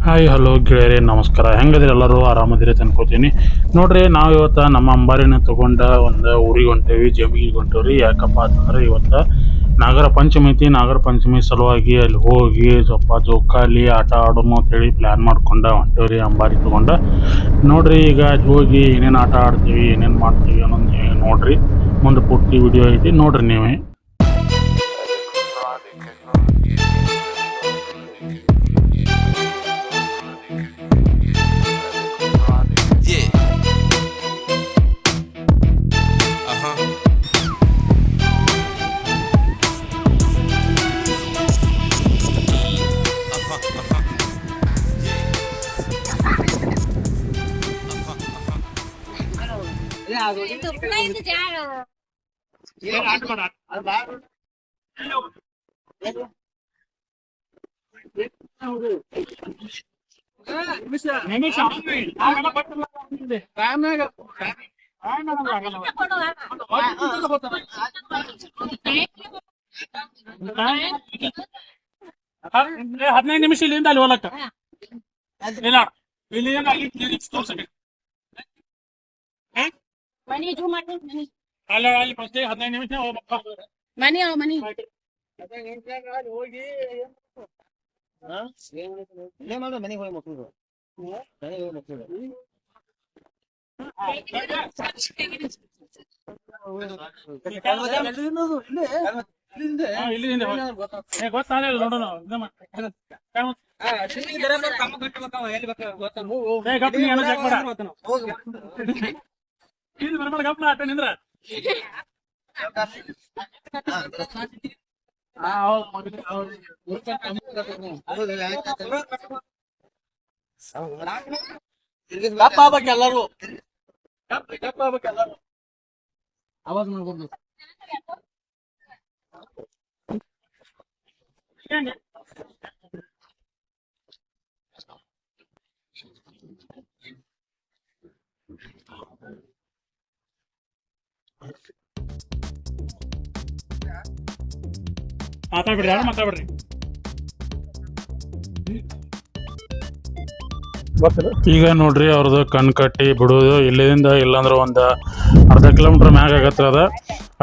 Hi, hello ಗೆಳೆಯರೇ, ನಮಸ್ಕಾರ. ಹೆಂಗದಿರಿ ಎಲ್ಲರೂ? ಆರಾಮದಿರಿ ತಂದ್ಕೊತೀನಿ ನೋಡ್ರಿ ನಾವು ಇವತ್ತು ನಮ್ಮ ಅಂಬಾರಿನ ತಗೊಂಡ ಒಂದು ಊರಿಗೆ ಹೊಂಟೇವಿ ಜಮಿಗೆ ಹೊಂಟೇವ್ರಿ ಯಾಕಪ್ಪ ಅಂತಂದ್ರೆ ಇವತ್ತು ನಾಗರ ಪಂಚಮಿ ಐತಿ. ನಾಗರ ಪಂಚಮಿ ಸಲುವಾಗಿ ಅಲ್ಲಿ ಹೋಗಿ ಸ್ವಲ್ಪ ಜೋಕಾಲಿ ಆಟ ಆಡೋಣ ಅಂತೇಳಿ ಪ್ಲ್ಯಾನ್ ಮಾಡ್ಕೊಂಡ ಹೊಂಟೇವ್ರಿ, ಅಂಬಾರಿ ತಗೊಂಡ. ನೋಡ್ರಿ ಈಗ ಅಲ್ಲಿ ಹೋಗಿ ಏನೇನು ಆಟ ಆಡ್ತೀವಿ, ಏನೇನು ಮಾಡ್ತೀವಿ ಅನ್ನೋದು ನೋಡ್ರಿ. ಮುಂದೆ ಪೂರ್ತಿ ವಿಡಿಯೋ ಐತಿ. ನೋಡ್ರಿ ನೀವೇ. ತುಪ್ಪೈದು ಜಾರು ಹದಿನೈದು ನಿಮಿಷ ಇಲ್ಲಿಂದ ಅಲ್ಲಿ ಹೋಲಕ್ಕ ಇಲ್ಲ ಇಲ್ಲಿಂದ ಅಲ್ಲಿ ಕ್ಲಿನಿಕ್ಸ್ ತೋರ್ಸಕ್ಕೆ ಮನಿ ಮಾಡಿ ಮನಿ. ಅಲ್ಲಿ ಅಲ್ಲಿ ಫಸ್ಟ್ ಹದಿನೈದು ನಿಮಿಷ ಹೋಗ್ಬೇಕು ಮನಿ ಅವ ಮನಿ. ಏನ್ ಮಾಡೋದು ಮನೆಗೆ ಹೋಗಿ. ಮಕ್ಕಳು ಮನೆಗೆ ಹೋಗಿ ಮಕ್ಕಳು ಹಾ, ಇಲ್ಲಿಂದ ಹೋಗಿ. ಇದು ಮಾಡು. ಕಾಣು. ಏ, ಗಪ್ಪ ನೀ ಏನೋ ಚೆಕ್ ಮಾಡ. ಇಲ್ಲಿ ಬರ್ಬೇಡ, ಗಪ್ಪ ನಾ ಅಟ್ಟ ನಿಂದ್ರ. ಗಪ್ಪ ಆಗ್ಬೇಕು ಎಲ್ಲರೂ ಗಪ್ಪ ಗಪ್ಪ ಆಗ್ಬೇಕು ಎಲ್ಲರೂ ಅವಾಗ ಮಾಡ್ಬೋದು? ಮಾತಾಡ್ಬಿಡ್ರಿ, ಯಾರು ಮಾತಾಡ್ಬಿಡ್ರಿ? ಈಗ ನೋಡ್ರಿ, ಅವ್ರದ್ದು ಕಣ್ ಕಟ್ಟಿ ಬಿಡೋದು, ಇಲ್ಲಿಂದ ಇಲ್ಲಾಂದ್ರೆ ಒಂದು ಅರ್ಧ ಕಿಲೋಮೀಟರ್ ಮ್ಯಾಗ ಆಗತ್ರ ಅದ.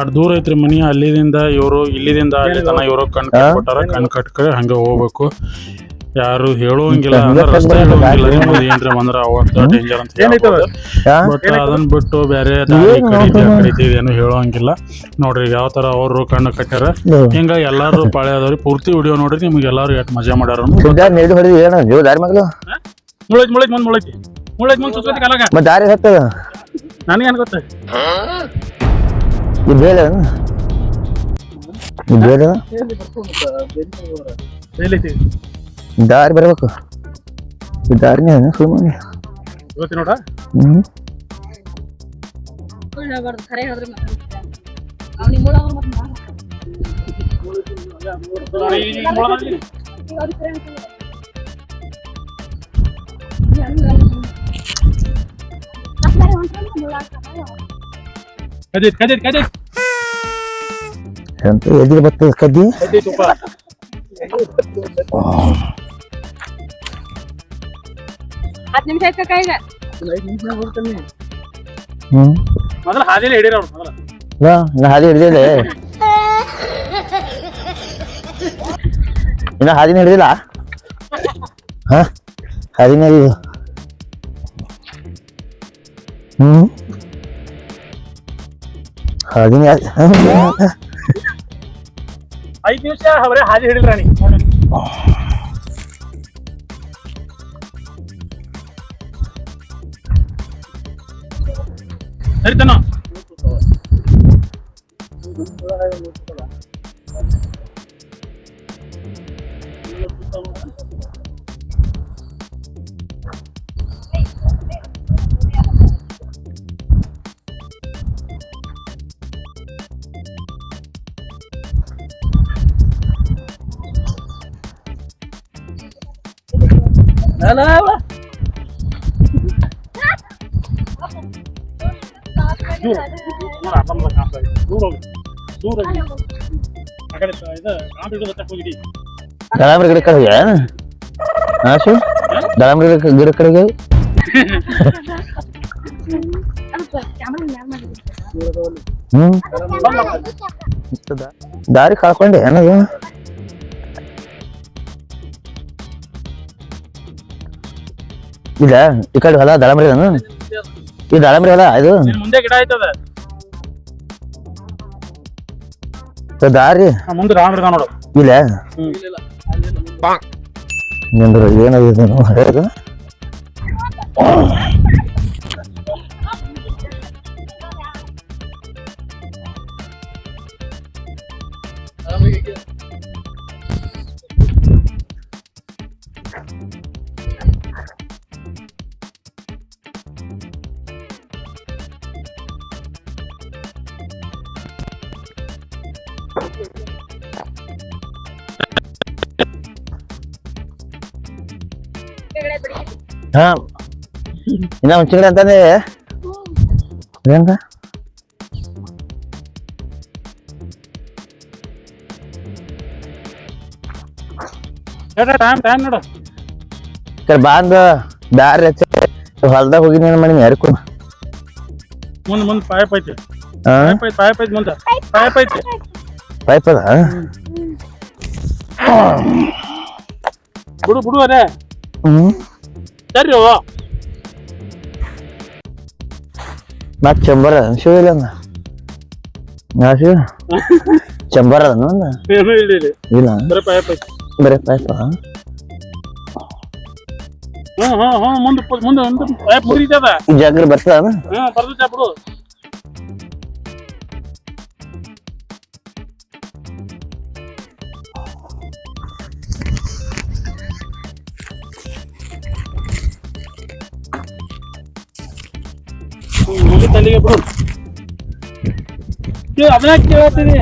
ಅಟ್ ದೂರ ಐತ್ರಿ ಮನಿ ಅಲ್ಲಿಂದ ಇವರು, ಇಲ್ಲಿದಿಂದ ಅಲ್ಲಿ ತನ ಇವರು ಕಣ್ ಕಟ್ಬಿಟ್ಟಾರ ಕಣ್ ಕಟ್ಕ ಹಂಗೆ ಹೋಗ್ಬೇಕು. ಯಾರು ಹೇಳುವಂಗಿಲ್ಲ ಅಂದ್ರೆ ರಸ್ತೆ ಹೇಳುವಂಗಿಲ್ಲ. ನಿಮ್ಮದು ಏನ್ರಿ ಅವತ್ತ ಡೇಂಜರ್ ಅಂತ ಹೇಳ್ಬೋದು. ಬಟ್ ಅದನ್ನ ಬಿಟ್ಟು ಬೇರೆ ಏನು ಹೇಳುವಂಗಿಲ್ಲ. ನೋಡ್ರಿ ಯಾವ ತರ ಅವರು ಕಣ್ಣು ಕಟ್ಟ್ಯಾರ ಹಿಂಗ ಎಲ್ಲಾರು ಪಾಳ್ಯದವ್ರಿ ಪೂರ್ತಿ ವಿಡಿಯೋ ನೋಡ್ರಿ ನಿಮ್ಗೆ ಎಲ್ಲಾರು ಎಷ್ಟ್ ಮಜಾ ಮಾಡ್ಯಾರ ಮುಳೈತ್ ಮುಳೈತ್ ಮುಂದ್ ಮುಳೈತಿ. ಮುಳೈತ್ ಮುಂದ್ ಸುತ್ತೈತಿ ಕಾಲಾಗ. ಮತ್ ದಾರಿ ಹತ್ತದ? ನನಗೇನ್ ಗೊತ್ತ? ಬೇಲ ಈ ಬೇಲ ಎಲ್ಲೈತಿ ದಾರಿ ಬರ್ಬೇಕು. ಈ ದಾರಿನೇ ಸುಮ್ಮನೆ ಗೊತ್ತಿ ನೋಡ ಹ್ಮ್. ಹೇಳ್ಬಾರ್ದು ಖರೆ ಹೇಳಿದ್ರೆ ಅವ್ನಿಗೆ ಮೂಳ ಅವ್ರು ಮತ್ತೆ ಕದಿತ್ ಕದಿತ್ ಕದಿತ್. ಎಂತ ಎದುರು ಬರ್ತದ ಕದ್ದಿ? ಕದಿತ್ ಉಪ್ಪ. ಹತ್ತು ನಿಮಿಷ ಆಯ್ತು ಕೈಗ ಹ್ಮ್ ಮೊದಲ ಹಾದಿಲಿ ಹಿಡೀರ ಅವ್ರು ಮೊದಲ ಇಲ್ಲ, ನಾ ಹಾದಿ ಹಿಡ್ದಿಲ್ಲ ಇನ್ನ ಹಾದಿನ ಹಿಡ್ದಿಲ್ಲ ಹ ಹಾದಿನ ಹಿಡಿದು ಹ್ಮ್ ಹಾದಿನ ಐದ್ ನಿಮಿಷ ಅವರೇ ಹಾದಿ ಹಿಡಿಲ್ ಸರಿತಾನ Nah, nah, lah. ಅರ್ಧ ಮರ್ಧ ಕಾಣ್ತಾ ಇದೆ. ದೂರ ಹೋಗಿ ದೂರ ಹೋಗಿ ಆ ಕಡೆ ಇದು ಕಾಂತ ಹತ್ತಕ್ಕೆ ತಕ್ಕ ಹೋಗಿಡಿ ದಾಳಂಬ್ರಿ ಗಿಡ ಕಡೆಗೆ ಹಾ ಶು ದಾಳಂಬ್ರಿ ಗಿಡ ಕಡೆಗೆ ಹ್ಮ್ ದಾರಿ ಕಳ್ಕೊಂಡೆ ಏನದು ಇಲ್ಲ ಈ ಕಡೆ ಹೊಲ ದಾಳಂಬ್ರಿ ಅದೇನು ಈ ದಾಳಂಬ್ರಿ ಹೊಲ ಇದು? ನಿನ್ ಮುಂದೆ ಗಿಡ ಐತದ. ಇದು ದಾರಿ? ಆ ಮುಂದೆ ರಾಮ ನೋಡು. ಇಲ್ಲ? ಹ್ಮ್. ನಿಂದ್ರು ಏನದು ಇದು ಹೇಳದು? ಹಾ. ಇನ್ನ ಮುಂಚಿನ ಅಂತಾನೆ ಏನಂತ? ಟೈಮ್ ಟೈಮ್ ನೋಡು. ಕಡೆ ಬಾಂದ ದಾರಿ ಹಚ್ಚ ಹೊಲ್ದಾಗ ಹೋಗಿ ನೀನು ಮಾಡಿ ಯಾರಿಗೂ ಮುಂದೆ ಮುಂದ್ ಪಾಯಪ್ ಐತಿ ಪಾಯಪ್ ಐತಿ ಪಾಯಪ್ ಐತಿ ಮುಂದೆ. ಪಾಯಪ್ ಐತಿ ಪೈಪ್ ಅದ ಬಿಡು ಬಿಡು ಅದೇ. ಹ್ಮ್. ಸರಿ ಚಂಬರ ಶಿವ ಇಲ್ಲ ನಾ ಶಿವ? ಚಂಬರ್ ಅದನು ಇಲ್ಲ ಬರೀ ಪಾಯಪ್ ಐತಿ ಬರೀ ಪೈಪ್ ಹ್ಮ್ ಹ್ಮ್ ಹ್ಮ್ ಮುಂದೆ ಮುಂದೆ ಮುಂದೆ ಪಾಯಪ್ ಮುರಿತದ. ಜಾಗ್ರ ಬರ್ತದ ಹ್ಮ್ ಬಿಡು ಹ್ಮ್, ಮುಗೀತ್ ಅಲ್ಲಿಗೆ ಬಿಡು ಏ, ಅದನ್ನ ಕೇಳ್ತೀನಿ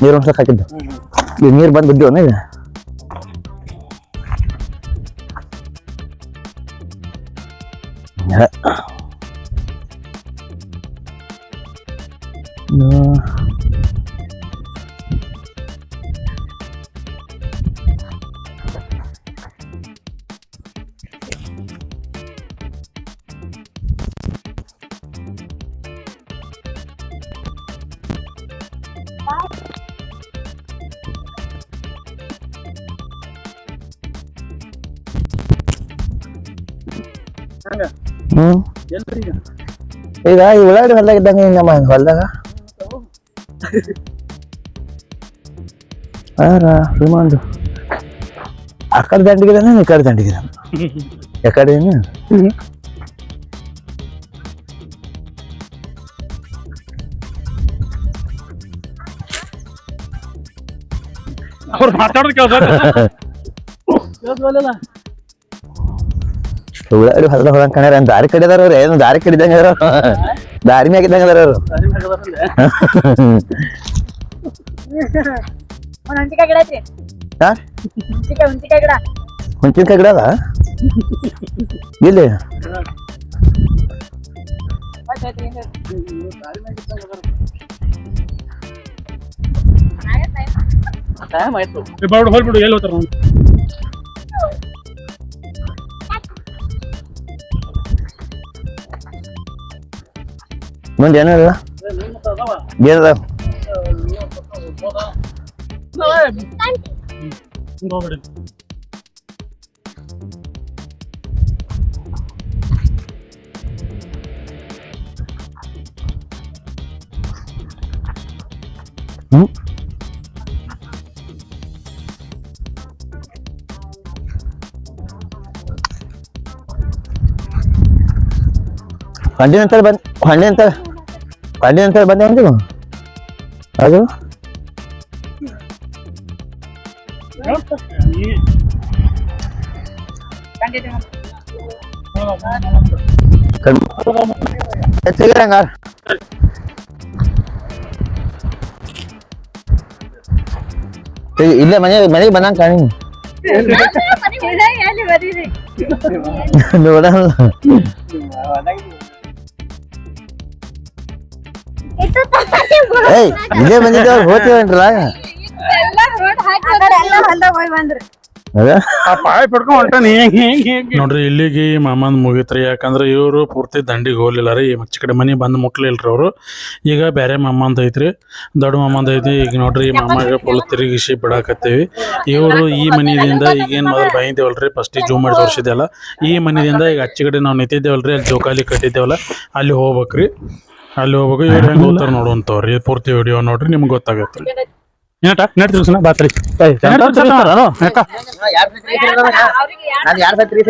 ನೀರು ಒಂದ್ಸಲ ಹಾಕಿದ್ದು ಈಗ ನೀರು ಬಂದು ಬಿದ್ದೀವನ ಈಗ ಹ. ಈಗ ಈ ಉಳ್ಳಾಗಡ್ಡಿ ಹೊಲ್ದಾಗ ಇದ್ದಂಗ ಹಿಂಗ ನಮ್ಮ ಹೊಲ್ದಾಗ ಆರ ರಿಮಾಂಡ್ ಆ ಕಡೆ ದಂಡಿಗಿದಾನೆ ಈ ಕಡೆ ದಂಡಿಗಿದಾನೆ ಎಕಡೆ ಅವ್ರು ಮಾತಾಡೋದು ಉಳ್ಳಾಗಡ್ಡಿ ಹೊಲದ ಹೋಗಂಗ್ ಕಣ್ಯಾರ. ಏನ್ ದಾರಿ ಕಡಿದಾರ ಅವ್ರು? ಏನು ದಾರಿ ಕಡಿದಂಗ ಅದಾರ ದಾರಿ ಮ್ಯಾಗ ಇದ್ದಂಗ ಅದಾರ ಅವ್ರು? ಹುಂಚಿನ್ಕಾಯಿ ಗಿಡ ಅದ? ಇಲ್ಲಿ ಹೋಗ್ಬಿಡು ಎಲ್ಲಿ ಹೋಗ್ತಾರ ಮುಂದೆ ಏನಿಲ್ಲ ಏನದ? ಹಿಂಗ್ ಹೋಗ್ಬಿಡಿ ಹ್ಮ್? ಹಂಡಿನ ಅಂತ ಬಂದ್ ಹಂಡಿನ ಅಂತ ಹಂಡಿನ ಅಂತ ಬಂದೆ ಅಂತೀವಿ ಅದು ತೆಗೀರಿ ಹಂಗಾರ ತೆಗಿ ಇಲ್ಲೇ ಮನೆ ಮನೆಗೆ ಬಂದಂಗ ಕಾಣಿ ಎಲ್ಲಿ ಬರೀರಿ ನೋಡಲ್ಲ ಏಯ್ ಹೋಗ್ತೀವನ್ರಲ್ಲ ಪಾಯ್ ಪಡ್ಕೊಂಡ್ ಹೊಂಟಾನ ನೋಡ್ರಿ ಇಲ್ಲಿಗೆ ಈ ಮಾಮಂದ್ ಮುಗಿತ್ರಿ. ಯಾಕಂದ್ರೆ ಇವರು ಪೂರ್ತಿ ದಂಡಿಗೆ ಹೋಗ್ಲಿಲ್ಲ ರೀ. ಮಚ್ಚ ಕಡೆ ಮನೆ ಬಂದು ಮುಟ್ಲಿಲ್ರಿ ಅವರು. ಈಗ ಬೇರೆ ಮಾಮಂದ್ ಐತ್ರಿ. ದೊಡ್ಡ ಮಾಮಂದ್ ಐತಿ. ಈಗ ನೋಡ್ರಿ ಈ ಮಾಮಾಗ ಫುಲ್ ತಿರುಗಿಸಿ ಬಿಡಾಕತ್ತೀವಿ. ಇವರು ಈ ಮನೆಯಿಂದ ಈಗೇನು ಮೊದಲು ಬೈದೇವಲ್ರಿ ಫಸ್ಟ್ ಜೂಮ್ ಮಾಡಿ ತೋರಿಸಿದ್ದೆಲ್ಲ ಈ ಮನೆಯಿಂದ ಈಗ ಅಚ್ಚ ಕಡೆ ನಾವು ನಿಂತಿದ್ದೇವಲ್ರಿ. ಅಲ್ಲಿ ಜೋಕಾಲಿ ಕಟ್ಟಿದ್ದೇವಲ್ಲ. ಅಲ್ಲಿ ಹೋಗ್ಬೇಕ್ರಿ. ಅಲ್ಲಿ ಹೋಗ್ಬೇಕು ಇವ್ರು ಹೆಂಗ್ ಹೋಗ್ತಾರ ನೋಡುವಂತವ್ರಿ ಪೂರ್ತಿ ವಿಡಿಯೋ ನೋಡ್ರಿ ನಿಮ್ಗೆ ಗೊತ್ತಾಗತ್ತೆ ನೆಟ್ ಬಾತ್ರಿ ನಾನು ಯಾರ ಸತ್ರಿ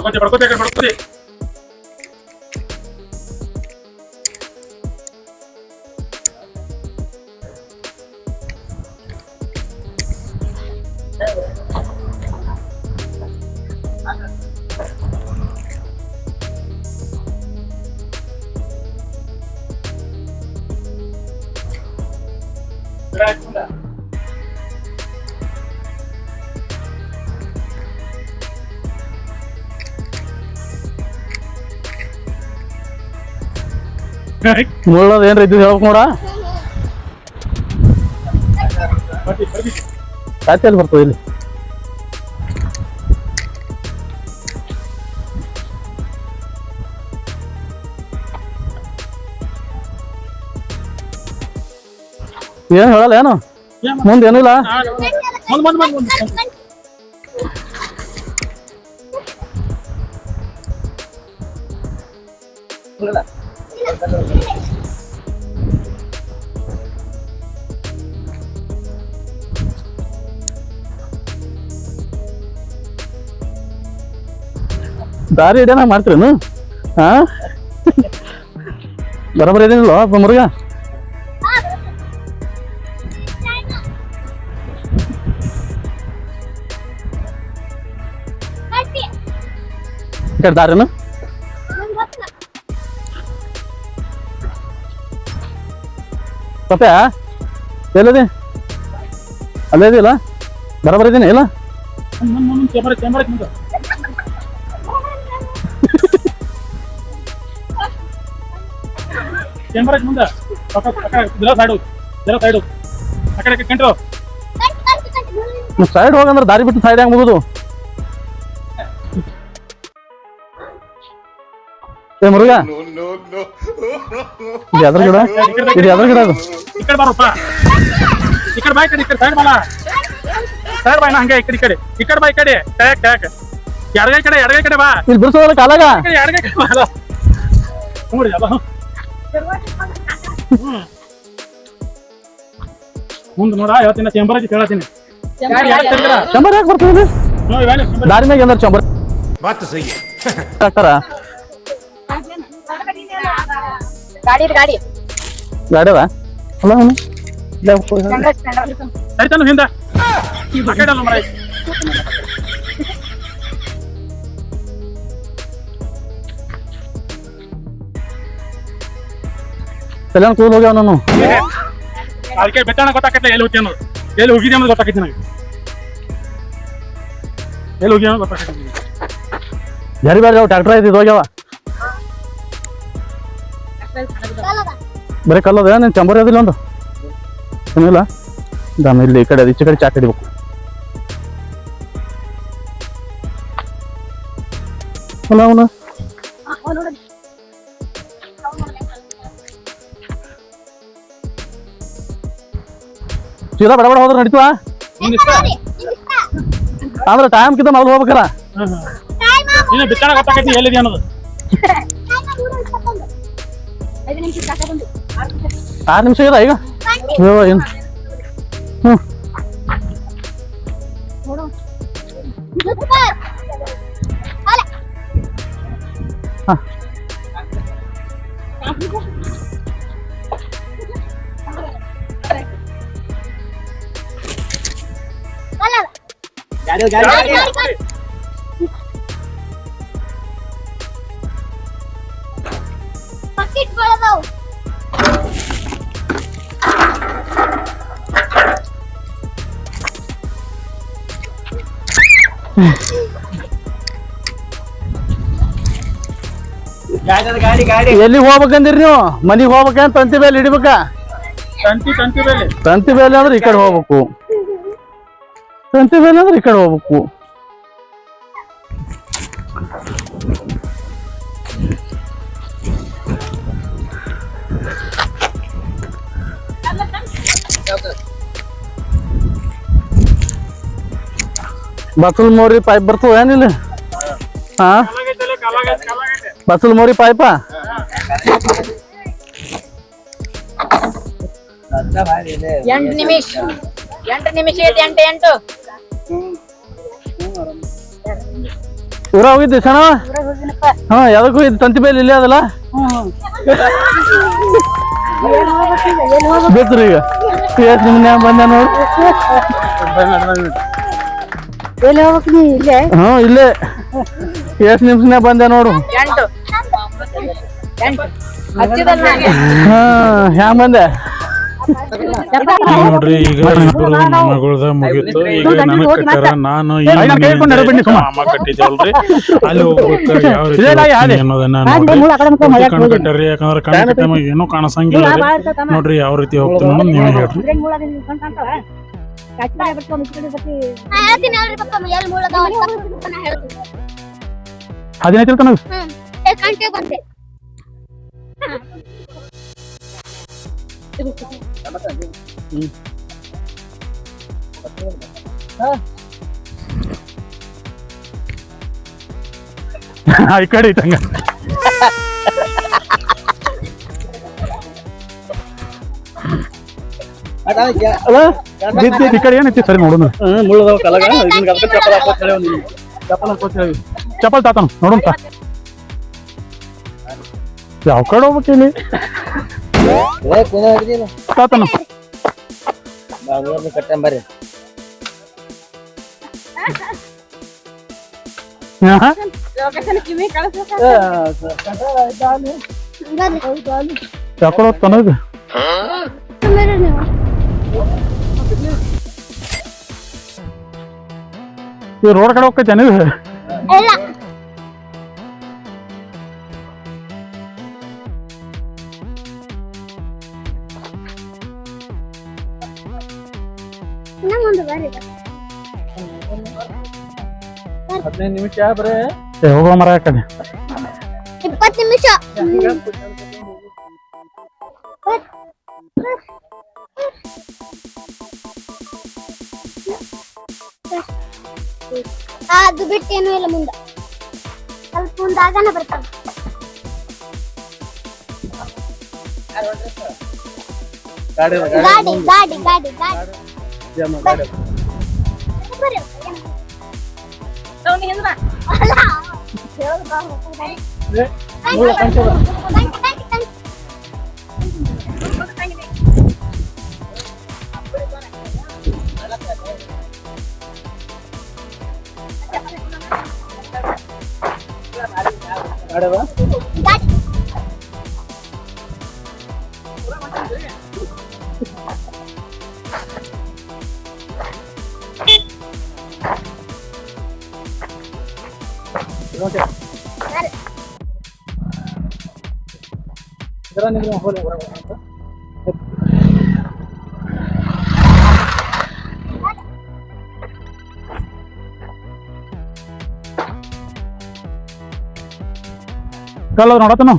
ನೋಡು ಎಲ್ಲರಿಗೆ ಎರಡೆರಡು ಸಲ ನಿಮಗ್ ಮುಳ್ಳೋದು ಏನ್ರ ಇದ್ದು ಹೇಳ್ಬೇಕು ನೋಡ ಸಾಧ್ಯ ಬರ್ತದೆ ಇಲ್ಲಿ? ಏನ್ ಹೇಳಲ್ಲ ಏನು? ಮುಂದೆ ದಾರಿ ಹಿಡಿಯೋಣ ಮಾಡ್ತೀರೇನು ಹಾ ಬರೋಬ್ಬರ ಇದೇನಿಲ್ಲ ಮುರುಗ ದಾರೇನು ಕಡೆ ಎಲ್ಲದೆ ಪಪ್ಯ ಎಲ್ಲಿದೆ? ಅಲ್ಲೇ ಇದೆಯಲ್ಲ? ಬರೋಬರ ಇದೇನೆ ಇಲ್ಲ? ಮುಂದ್ ಮುಂದ್ ಮುಂದೆ. ಪಕ್ಕ ಪಕ್ಕ ಇದರ ಸೈಡ್ ಸೈಡ್ ಆ ಕಡೆ ಕಂಟ್ರೋ ಸೈಡ್ ಹೋಗಂದ್ರೆ ದಾರಿ ಬಿಟ್ಟು ಸೈಡ್ ಹೆಂಗ್ ಮುಗುದು? ಏ ಮುರುಗ ಇದು ಎದ್ರ ಗಿಡ? ಇದು ಎದ್ರ ಗಿಡ ಅದು? ಈ ಕಡೆ ಬಾರಪ್ಪ ಈ ಕಡೆ ಬಾ ಈ ಕಡೆ ಈ ಕಡೆ ಸೈಡ್ ಬಾಲ ಸೈಡ್ ಬಾ ಹಂಗೆ ಈ ಕಡೆ ಈ ಕಡೆ. ಈ ಕಡೆ ಬಾ ಈ ಕಡೆ. ಟ್ಯಾಕ್ ಟ್ಯಾಕ್. ಎಡಗೈ ಕಡೆ ಎಡಗೈ ಕಡೆ ಬಾ. ಇಲ್ಲಿ ಬಿಡಿಸೋದಲ್ಲ ಕಾಲಾಗ? ಕಡೆ ಎಡಗೈ ಕಡೆ ಬಾ ನೋಡಿ ಅಲ್ಲ. ಮುಂದ್ ನೋಡ ಹೇಳ್ತೀನಿ ಚೇಂಬರ್ ಐತಿ ಕೇಳತ್ತೀನಿ. ಚಂಬರ್ ಯಾಕೆ ಬರ್ತೀನಿ ದಾರಿ ಮ್ಯಾಗ ಏನಾರ ಚಂಬರ್ ಮತ್ತೆ ಸಹಿ. ಡಾಕ್ಟರ ಗಾಡಿ ಗಾಡಿ. ಗಾಡಿ ಅದ? ಅಲ್ಲ ಸರಿ ತಾನು ಹಿಂದೆ. ಈ ಬಕೆಟ್ ಅಲ್ಲ ಮರ ಕಲ್ಯಾಣ ಕೂಲ್ ಹೋಗ್ಯಾವ ನಾನು ಅದಕ್ಕೆ ಬೆಟ್ಟಣ ಗೊತ್ತಾಗತ್ತೆ ಎಲ್ಲಿ ಹೋಗ್ತೀನಿ ಅನ್ನೋದು ಎಲ್ಲಿ ಹೋಗಿದ್ದೆ ಅನ್ನೋದು ಗೊತ್ತಾಗತ್ತೆ ನನಗೆ. ಎಲ್ಲಿ ಹೋಗಿ ಅನ್ನೋದು ಗೊತ್ತಾಗತ್ತೆ ಬೇರೆ ಟ್ರ್ಯಾಕ್ಟರ್ ಐತಿ ಹೋಗ್ಯಾವ? ಬರೀ ಕಲ್ಲದ ನೀನು ಚಂಬರ್ ಅದಿಲ್ಲ ಒಂದು? ಏನಿಲ್ಲ ದಾಮ ಇಲ್ಲಿ ಈ ಕಡೆ ಅದು ಈಚೆ ಕಡೆ ಚಾಕ್ ಹಿಡಿಬೇಕು. ಅವನು. ಸೀದಾ ಬಡ ಬಡ ಹೋದ್ರೆ ನಡೀತವಾ? ಅಂದ್ರೆ ಟೈಮ್ ಕಿಂತ ಮೊದಲು ಹೋಗ್ಬೇಕಾರ. ಇನ್ನು ಬೆಟ್ಟಣ ಗೊತ್ತಾಗತ್ತೆ ಎಲ್ಲಿದೆ ಅನ್ನೋದು. ಐದು ನಿಮಿಷ ಕಾಕ ಆರು ನಿಮಿಷ ಇದೆ ಈಗ. ಏನು ಹ್ಞೂ ಹಾ. ಬಕೆಟ್ ಬಳದವು ಎಲ್ಲಿಗೆ ಹೋಗ್ಬೇಕಂದಿರಿ ನೀವು? ಮನಿಗೆ ಹೋಗ್ಬೇಕಂತ ತಂತಿ ಬೇಲೆ ಹಿಡಿಬೇಕ? ತಂತಿ ತಂತಿ ಬೇಲೆ ತಂತಿ ಬೇಲೆ ಅಂದ್ರೆ ಈ ಕಡೆ ಹೋಗ್ಬೇಕು. ತಂತಿ ಬೇಲೆ ಅಂದ್ರೆ ಈ ಕಡೆ ಹೋಗ್ಬೇಕು. ಬಸಲ್ ಮೋರಿ ಪೈಪ್ ಬರ್ತವ ಏನಿಲ್ಲ? ಹಾ? ಬಸಲ್ ಮೋರಿ ಪೈಪ ಎಂಟು ನಿಮಿಷ ಎಂಟು ನಿಮಿಷ ಐತಿ, ಎಂಟು ಎಂಟು. ಊರ ಹೋಗಿದ್ದೆ ಸಣ ಹಾ ಯಾವ್ದಕ್ಕೂ ಇದು ತಂತಿ ಬೇಲಿ ಇಲ್ಲೇ ಅದಲ್ಲ? ಬೇಕ್ರಿ ಈಗ. ಎಷ್ಟು ನಿಮ್ನೆ ಬಂದ ನೋಡು. ಹಾ ಇಲ್ಲೇ. ಎಷ್ಟು ನಿಮಿಷನೇ ಬಂದೆ ನೋಡು. ಹಾ ಹ್ಯಾಂಗ ಬಂದೆ? ನೋಡ್ರಿ ಈಗ ಇಬ್ಬರು ಮಾಮಗಳದ ಮುಗೀತು. ಈಗ ನನಗೆ ಕಟ್ಟಾರ ನಾನು ಈ ಅಮ್ಮ ಕಟ್ಟಿದ್ದೇವಲ್ರಿ. ಅಲ್ಲಿ ಯಾವ ರೀತಿ ಅನ್ನೋದನ್ನ ಕಟ್ಟಾರಿ ಯಾಕಂದ್ರೆ ಕಣ್ ಏನು ಏನೂ ಕಾಣಿಸಂಗಿಲ್ಲ ನೋಡ್ರಿ ಯಾವ ರೀತಿ ಹೋಗ್ತೀನಿ ಅನ್ನೋದು ನೀವೇ ಹೇಳ್ರಿ. ಹದಿನೈದು ಬಂದೆ ఇక్కడ ఇటంగా ఇక్కడ ಏನೈತಿ ಸರಿ ನೋಡೋಣ ಚಪ್ಪಲ್ ತಾತನು ನೋಡೋಣ ಯಾವ ಕಡೆ ಹೋಗ್ಬೇಕು ಇಲ್ಲಿ ತಾತನ? ಕಟ್ಟಂಬರ್ರಿ ಚಪಲ ಈ ರೋಡ್ ಕಡೆ ಹೋಗ್ತೈತೆ ನೀವು? ಹದಿನೈದು ನಿಮಿಷ ಬರೇ? ಹೋಗೋ ಮರ ಕಡೆ. ಇಪ್ಪತ್ತು ನಿಮಿಷ. ಅದು ಬಿಟ್ಟು ಏನೂ ಇಲ್ಲ ಮುಂದೆ. ಸ್ವಲ್ಪ ಮುಂದಾಗನ ಬರ್ತಾನೆ. ಗಾಡಿ ಗಾಡಿ ಗಾಡಿ ಗಾಡಿ 힘들어. 몰라. 배우가 네? 몰라, 깜짝아. అడవా ಓಕೆ. ಇದರ ನಿಮಗೆ ಹೋಗಿ ಬರಬೇಕು ಕಲ್ಲ ನೋಡತನು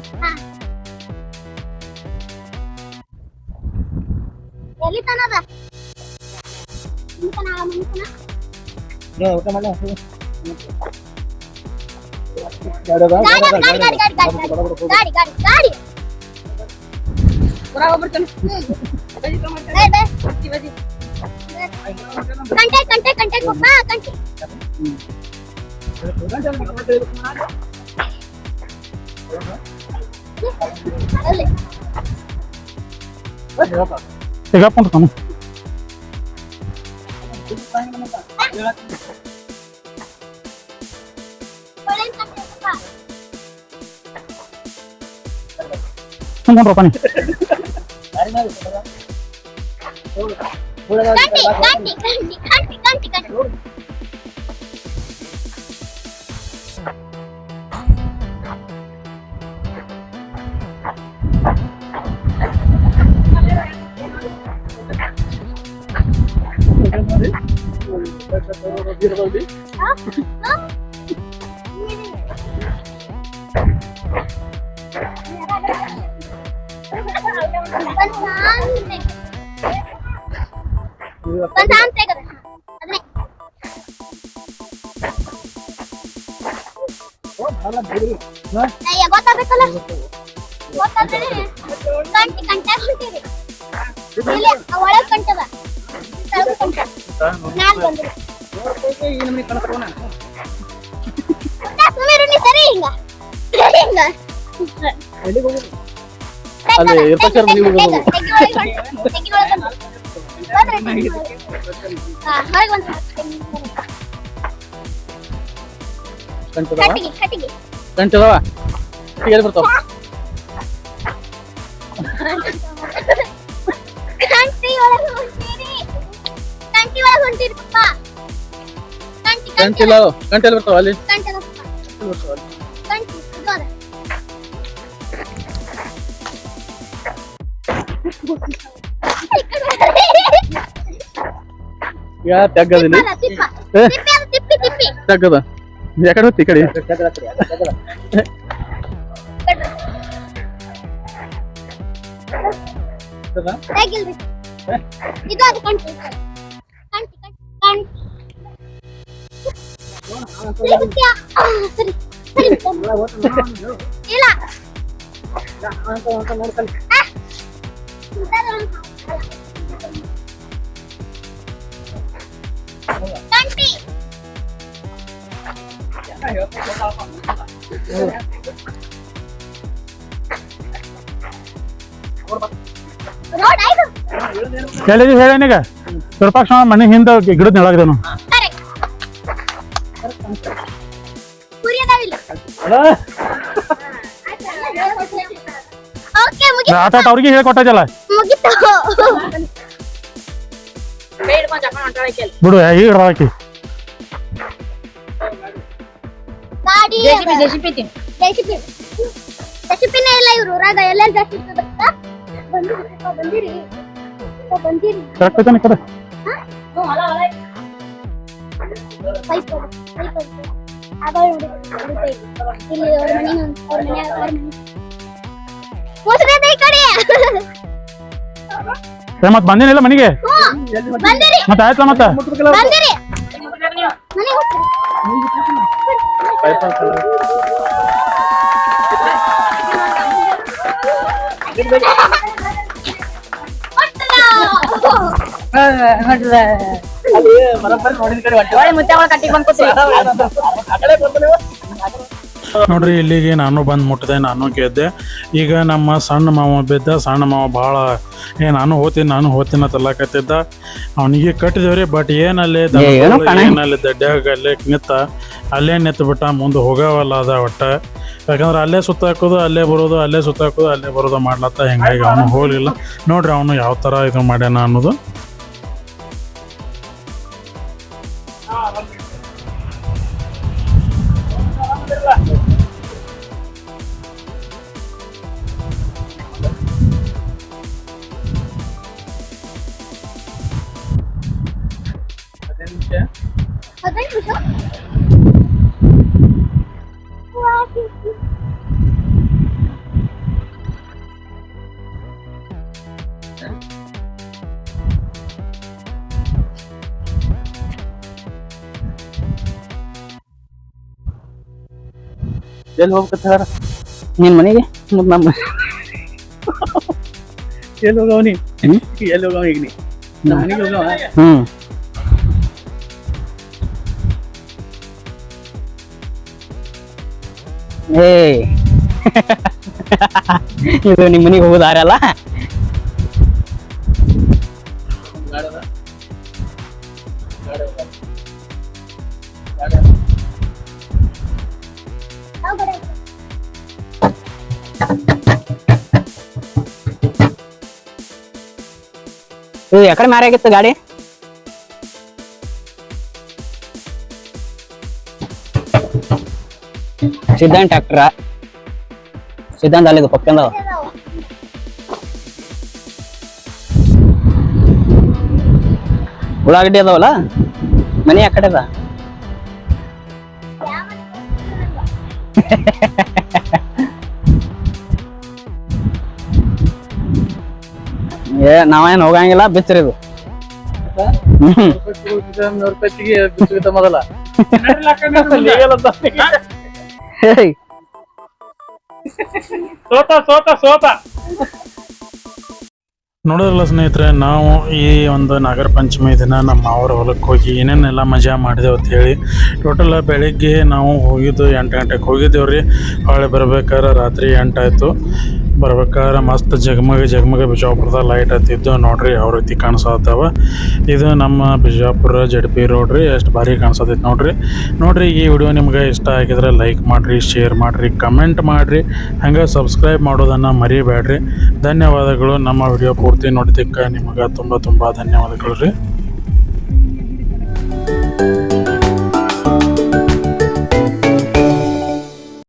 ಊಟ ಮಾಡಿ. ಮುಂತನ ಮುಂತನ ಗಾಡಿ ಗಾಡಿ ಗಾಡಿ ಗಾಡಿ ಗಾಡಿ ಗಾಡಿ ಗಾಡಿ ಗಾಡಿ ಕಂಟೆ ಕಂಟೆ ಕಂಟೆ ಪಪ್ಪ ಕಂಟೆ ಅಲ್ಲಿ ಸಿಗಪ್ಪ ಅಂತ ತಾನು હું કોણ રોકવાની મારી મારી ಒಂದ್ ಸಾಂಗ್ ತೆಗದ ಅದನ್ನೇ ಅಯ್ಯ ಗೊತ್ತಾಗ್ಬೇಕಲ್ಲ ಗೊತ್ತಾದ್ರೆ ಕಂಟಿ ಕಂಟೆ ಹೊಂಟಿರಿ ಇಲ್ಲಿ ಒಳಗ್ ಕಂಟದ ಕೆಳಗ್ ಕಂಟ ನಾನ್ ಬಂದಿಲ್ಲ ಸುಮ್ಮನೆ ಸರಿ ಹಿಂಗ ಸರಿ ಹಿಂಗ ಅಲ್ಲಿ ಇರ್ಪಕ್ಷರ ಮನೆಗೆ ಹೋಗೋದು. ಕಂಟದವ ಎಲ್ಲಿ ಬರ್ತಾವ ಗಂಟಿಲ್ಲ ಗಂಟೆಲ್ಲಿ ಬರ್ತಾವ? ಅಲ್ಲಿ ಎಲ್ಲಿ ಬರ್ತಾವ ಅಲ್ಲಿ? ಈಗ ತೆಗ್ಗದಿಲ್ಲ ತಿಪ್ಪ ಅದ, ತಿಪ್ಪ ಏ. ತಿಪ್ಪಿ ಅದ, ತಿಪ್ಪಿ ತಿಪ್ಪಿ ತೆಗ್ಗದ ಯಾಕಡೆ ಹೋಗ್ತಿ ಈ ಕಡೆ ತೆಗಿಲ್ರಿ ಇದು ಅದು ಕಂಟಿ ಕಂಟಿ ಕಂಟಿ ಕಂಟಿ ಸರಿ ಬಿಡ್ತೀಯಾ? ಆ, ಸರಿ ಸರಿ ಇಲ್ಲ ಆ, ಕಂಟಿ ರೋಡ್ ಆಯ್ತು ಎಲ್ಲಿದ್ದೀವಿ ಹೇಳೇನೀಗ ವಿರೂಪಾಕ್ಷ ಮನೆ ಹಿಂದೆ ಗಿಡದ ನೆಳಗದೇನು ಓಕೆ ಆಟ ಆಟ ಅವ್ರಿಗೆ ಹೇಳ್ಕೊಟ್ಟದಲ್ಲ. ಬಿಡು ಈಗ ಹಾಕಿ ಕರೆಕ್ಟ್ ಐತಾನೆ ಕಡೆ. ಇಲ್ಲಿ ಅವ್ರ ಮನೆ ಅವ್ರ ಮನೆ ಅವ್ರ ಮನೆ. ಮುಸ್ರಿದೆ ಈ ಕಡೆ ಏ ಮತ್ ಬಂದೇನಿಲ್ಲ ಮನೆಗೆ ಹ್ಞೂ, ಬಂದಿರಿ ಮತ್ತೆ ಆಯ್ತಲ್ಲ ಮತ್ತೆ ಬಂದಿರಿ ಮನೆಗೆ ಹೋಗ್ತೀರಿ ನೋಡ್ರಿ ಇಲ್ಲಿಗೆ ನಾನು ಬಂದು ಮುಟ್ಟಿದೆ ನಾನು ಗೆದ್ದೆ. ಈಗ ನಮ್ಮ ಸಣ್ಣ ಮಾವ ಬಿದ್ದ ಸಣ್ಣ ಮಾವ ಭಾಳ ಏ ನಾನು ಹೋತೀನಿ ನಾನು ಹೋತೀನಿ ತಲ್ಲಕತ್ತಿದ್ದ ಅವನಿಗೆ ಕಟ್ಟಿದೇವ್ರಿ ಬಟ್ ಏನಲ್ಲಿ ಏನಲ್ಲಿ ದಡ್ಡ್ಯಾಗ ಅಲ್ಲೇ ನಿತ್ತ ಅಲ್ಲೇ ನಿಂತು ಬಿಟ್ಟ ಮುಂದೆ ಹೋಗವಲ್ಲ ಅದ ಒಟ್ಟ. ಯಾಕಂದ್ರೆ ಅಲ್ಲೇ ಸುತ್ತ ಹಾಕೋದು ಅಲ್ಲೇ ಬರೋದು ಅಲ್ಲೇ ಸುತ್ತ ಹಾಕೋದು ಅಲ್ಲೇ ಬರೋದು ಮಾಡ್ಲತ್ತ. ಹೆಂಗಾಗಿ ಅವನು ಹೋಗಲಿಲ್ಲ. ನೋಡ್ರಿ ಅವನು ಯಾವ ಥರ ಇದು ಮಾಡ್ಯಾನ ಅನ್ನೋದು. ಎಲ್ಲಿ ಹೋಗ್ಬೇಕಂತ ಹೇಳ ನಿನ್ ಮನೆಗೆ? ಮತ್ ನಮ್ಮ ಎಲ್ಲಿ ಹೋಗವನಿ ಹ್ಮ್? ಎಲ್ಲಿ ಹೋಗವ ಈಗ ನೀ? ನಮ್ಮ ಮನೆಗೆ ಹೋಗವ ಹ್ಮ್. ಏಯ್. ಇದು ನಿಮ್ಮ ಮನೆಗೆ ಹೋಗೋದಾರಲ್ಲ ಇದು ಎಕಡೆ ಮಾರಿ ಆಗಿತ್ತು ಗಾಡಿ ಸಿದ್ಧಾಂತ ಟ್ರ್ಯಾಕ್ಟರ ಸಿದ್ಧಾಂತ ಅಲ್ಲಿದು ಪಕ್ಕಂದವ ಅದಾವ ಉಳ್ಳಾಗಡ್ಡಿ ಅದಾವಲ್ಲ ಮನೆ ಆ ಕಡೆ ಅದ ಏ, ನಾವೇನ್ ಹೋಗಂಗಿಲ್ಲ ರೂಪಾಯಿಗೆ ಬಿಚ್ಚುಗಿತ ಮೊದಲ ಸ್ನೇಹಿತರೆ, ನಾವು ಈ ಒಂದು ನಾಗರ ಪಂಚಮಿ ದಿನ ನಮ್ಮ ಅವರ ಹೊಲಕ್ಕೆ ಹೋಗಿ ಏನೇನೆಲ್ಲ ಮಜಾ ಮಾಡಿದೆವು ಅಂತ ಹೇಳಿ ಟೋಟಲ್ ಬೆಳಿಗ್ಗೆ ನಾವು ಹೋಗಿದ್ದು ಎಂಟು ಗಂಟೆಗೆ ಹೋಗಿದ್ದೇವ್ರಿ. ಹೊಳೆ ಬರ್ಬೇಕಾದ್ರೆ ರಾತ್ರಿ ಎಂಟಾಯಿತು ಬರ್ಬೇಕಾದ್ರೆ ಮಸ್ತ್ ಜಗಮಗ ಜಗಮಗ ಬಿಜಾಪುರದ ಲೈಟ್ ಹತ್ತಿದ್ದು ನೋಡ್ರಿ ಯಾವ ರೀತಿ ಕಾಣಿಸತ್ತವ. ಇದು ನಮ್ಮ ಬಿಜಾಪುರ ಜಡ್ಪಿ ರೋಡ್ ರೀ, ಎಷ್ಟು ಭಾರಿ ಕಾಣಿಸತೈತಿ ನೋಡ್ರಿ. ನೋಡ್ರಿ, ಈ ವಿಡಿಯೋ ನಿಮ್ಗೆ ಇಷ್ಟ ಆಗಿದ್ರೆ ಲೈಕ್ ಮಾಡಿರಿ ಶೇರ್ ಮಾಡಿರಿ ಕಮೆಂಟ್ ಮಾಡಿರಿ. ಹಂಗೆ ಸಬ್ಸ್ಕ್ರೈಬ್ ಮಾಡೋದನ್ನು ಮರಿಬೇಡ್ರಿ. ಧನ್ಯವಾದಗಳು. ನಮ್ಮ ವಿಡಿಯೋ ಪೂರ್ತಿ ನೋಡಿದ್ದಕ್ಕೆ ನಿಮಗೆ ತುಂಬ ತುಂಬ ಧನ್ಯವಾದಗಳು ರೀ.